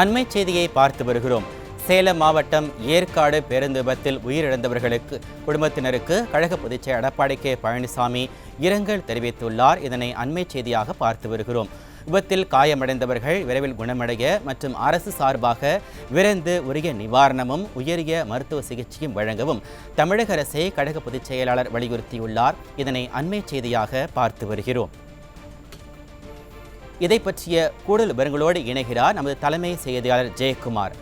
அண்மை செய்தியை பார்த்து வருகிறோம். சேலம் மாவட்டம் ஏற்காடு பேருந்து விபத்தில் உயிரிழந்தவர்களுக்கு குடும்பத்தினருக்கு கழக பொதுச்செயலர் எடப்பாடி கே. பழனிசாமி இரங்கல் தெரிவித்துள்ளார். இதனை அண்மை செய்தியாக பார்த்து வருகிறோம். விபத்தில் காயமடைந்தவர்கள் விரைவில் குணமடைய மற்றும் அரசு சார்பாக விரைந்து உரிய நிவாரணமும் உயரிய மருத்துவ சிகிச்சையும் வழங்கவும் தமிழக அரசை கழக பொதுச் செயலாளர் வலியுறுத்தியுள்ளார். இதனை அண்மை செய்தியாக பார்த்து வருகிறோம். இதை பற்றிய கூடுதல் விவரங்களோடு இணைகிறார் நமது தலைமை செய்தியாளர் ஜெயக்குமார்.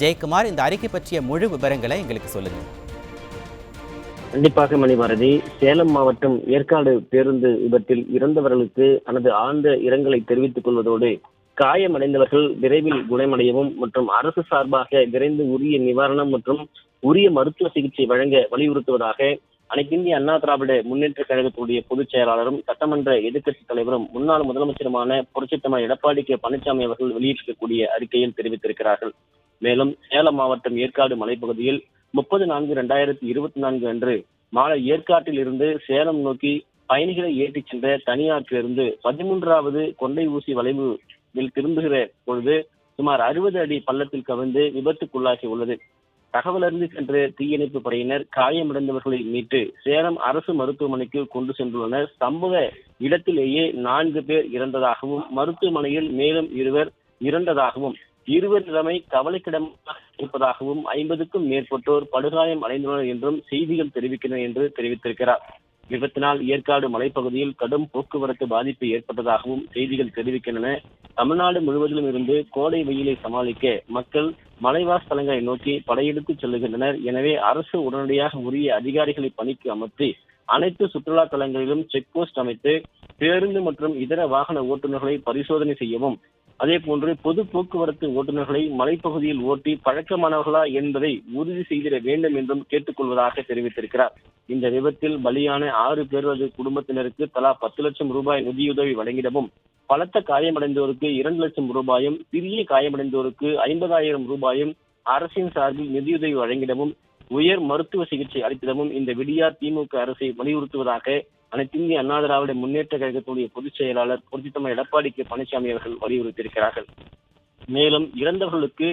ஜெயக்குமார் இந்த அறிக்கை பற்றிய முழு விவரங்களை எங்களுக்கு சொல்லுங்கள். கண்டிப்பாக மணிபாரதி சேலம் மாவட்டம் ஏற்காடு பேருந்து விபத்தில் இறந்தவர்களுக்கு தனது ஆழ்ந்த இரங்கலை தெரிவித்துக் கொள்வதோடு காயமடைந்தவர்கள் விரைவில் குணமடையவும் மற்றும் அரசு சார்பாக விரைந்து உரிய நிவாரணம் மற்றும் உரிய மருத்துவ சிகிச்சை வழங்க வலியுறுத்துவதாக அனைத்திந்திய அண்ணா திராவிட முன்னேற்ற கழகத்துடைய பொதுச் செயலாளரும் சட்டமன்ற எதிர்க்கட்சித் தலைவரும் முன்னாள் முதலமைச்சருமான புரட்சித்தமிழர் எடப்பாடி கே. பழனிசாமி அவர்கள் வெளியிட்டிருக்கக்கூடிய அறிக்கையில் தெரிவித்திருக்கிறார்கள். மேலும் சேலம் மாவட்டம் ஏற்காடு மலைப்பகுதியில் முப்பது நான்கு இரண்டாயிரத்தி இருபத்தி நான்கு அன்று மாலை ஏற்காட்டில் இருந்து சேலம் நோக்கி பயணிகளை ஏற்றிச் சென்ற தனியாற்றிலிருந்து பதிமூன்றாவது கொண்டை ஊசி வளைவில் திரும்புகிற பொழுது சுமார் அறுபது அடி பள்ளத்தில் கவிழ்ந்து விபத்துக்குள்ளாகி உள்ளது. தகவல் அறிந்து சென்ற தீயணைப்பு படையினர் காயமடைந்தவர்களை மீட்டு சேலம் அரசு மருத்துவமனைக்கு கொண்டு சென்றுள்ளனர். சம்பவ இடத்திலேயே நான்கு பேர் இறந்ததாகவும் மருத்துவமனையில் மேலும் இருவர் இறந்ததாகவும் இருவர் நிலைமை கவலைக்கிடமாக இருப்பதாகவும் ஐம்பதுக்கும் மேற்பட்டோர் படுகாயம் அடைந்துள்ளனர் என்றும் செய்திகள் தெரிவிக்கின்றன என்று தெரிவித்திருக்கிறார். விபத்தினால் ஏற்காடு மலைப்பகுதியில் கடும் போக்குவரத்து பாதிப்பு ஏற்பட்டதாகவும் செய்திகள் தெரிவிக்கின்றன. தமிழ்நாடு முழுவதிலும் இருந்து கோடை வெயிலை சமாளிக்க மக்கள் மலைவாஸ் தலங்களை நோக்கி படையெடுத்து செல்லுகின்றனர். எனவே அரசு உடனடியாக உரிய அதிகாரிகளை பணிக்கு அமர்த்தி அனைத்து சுற்றுலா தலங்களிலும் செக் போஸ்ட் அமைத்து பேருந்து மற்றும் இதர வாகன ஓட்டுநர்களை பரிசோதனை செய்யவும். அதே போன்று பொது போக்குவரத்து ஓட்டுநர்களை மலைப்பகுதியில் ஓட்டி பழக்கமானவர்களா என்பதை உறுதி செய்திட வேண்டும் என்றும் கேட்டுக்கொள்வதாக தெரிவித்திருக்கிறார். இந்த விபத்தில் பலியான ஆறு பேரது குடும்பத்தினருக்கு தலா பத்து லட்சம் ரூபாய் நிதியுதவி வழங்கிடவும் பலத்த காயமடைந்தோருக்கு இரண்டு லட்சம் ரூபாயும் சிறிய காயமடைந்தோருக்கு ஐம்பதாயிரம் ரூபாயும் அரசின் சார்பில் நிதியுதவி வழங்கிடவும் உயர் மருத்துவ சிகிச்சை அளித்திடவும் இந்த விடியார் திமுக அரசை வலியுறுத்துவதாக அனைத்திந்திய அண்ணா திராவிட முன்னேற்ற கழகத்துடைய பொதுச் செயலாளர் பொருத்தித்தமிழ் எடப்பாடி கே பழனிசாமி அவர்கள் வலியுறுத்தியிருக்கிறார்கள். மேலும் இறந்தவர்களுக்கு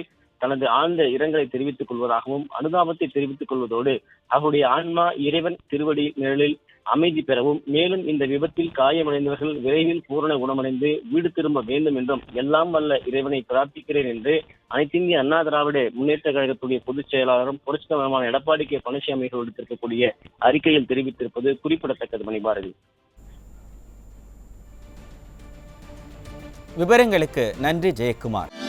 தனது ஆழ்ந்த இரங்கலை தெரிவித்துக் கொள்வதாகவும் அனுதாபத்தை தெரிவித்துக் கொள்வதோடு அவருடைய ஆன்மா இறைவன் திருவடி நிழலில் அமைதி பெறவும் மேலும் இந்த விபத்தில் காயமடைந்தவர்கள் விரைவில் பூரண குணமடைந்து வீடு திரும்ப வேண்டும் என்றும் எல்லாம் வல்ல இறைவனை பிரார்த்திக்கிறேன் என்று அனைத்திந்திய அண்ணா திராவிட முன்னேற்ற கழகத்துடைய பொதுச் செயலாளரும் புரட்சித்தலைவரான எடப்பாடி கே. பழனிசாமி விடுத்திருக்கக்கூடிய அறிக்கையில் தெரிவித்திருப்பது குறிப்பிடத்தக்கது. மணிபாரதி. விவரங்களுக்கு நன்றி ஜெயக்குமார்.